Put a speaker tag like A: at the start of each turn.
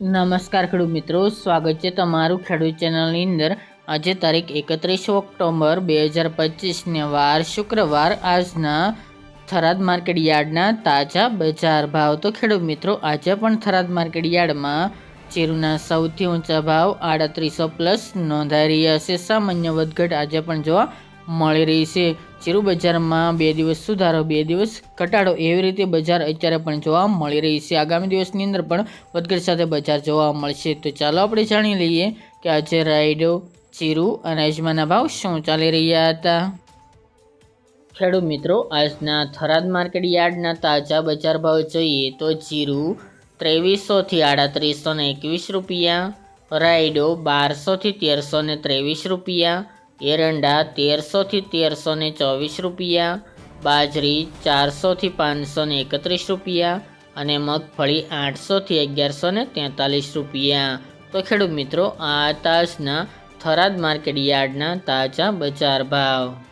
A: નમસ્કાર ખેડૂત મિત્રો, સ્વાગત છે તમારું ખેડૂત ચેનલની અંદર. આજે તારીખ એકત્રીસ ઓક્ટોબર બે હજાર પચીસને વાર શુક્રવાર. આજના થરાદ માર્કેટ યાર્ડના તાજા બજાર ભાવ. તો ખેડૂત મિત્રો, આજે પણ થરાદ માર્કેટ યાર્ડમાં ચીરુના સૌથી ઊંચા ભાવ આડત્રીસો પ્લસ નોંધાઈ રહ્યા છે. સામાન્ય વધઘટ આજે પણ જોવા મળી રહી છે. ચીરુ બજારમાં બે દિવસ સુધારો, બે દિવસ ઘટાડો એવી રીતે બજાર અત્યારે પણ જોવા મળી રહી છે. આગામી દિવસની અંદર પણ વધઘટ સાથે બજાર જોવા મળશે. તો ચાલો આપણે જાણી લઈએ કે આજે રાયડો, ચીરુ અને અજમાના ભાવ શું ચાલી રહ્યા હતા. ખેડૂત મિત્રો, આજના થરાદ માર્કેટ યાર્ડના તાજા બજાર ભાવ જોઈએ તો જીરું ત્રેવીસોથી આડત્રીસો એકવીસ રૂપિયા, રાયડો બારસોથી તેરસો ત્રેવીસ રૂપિયા એરંડા તેરસોથી તેરસો ને ચોવીસ રૂપિયા, બાજરી ચારસોથી પાંચસો ને એકત્રીસ રૂપિયા અને મગફળી આઠસોથી અગિયારસો ને તેતાલીસ રૂપિયા. તો ખેડૂત મિત્રો, આ તાજના થરાદ માર્કેટ યાર્ડના તાજા બજાર ભાવ.